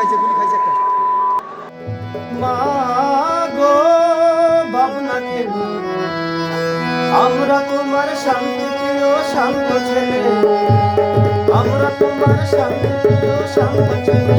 খাইছে, গুলি খাইছে একটা। মা গো, ভাবনা খেলো আমরা তোমার শান্তি প্রিয় শান্ত ছেলে। আমরা তোমার শান্তি প্রিয় শান্ত ছেলে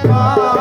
Bye.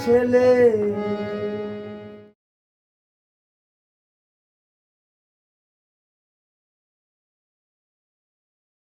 ছেলে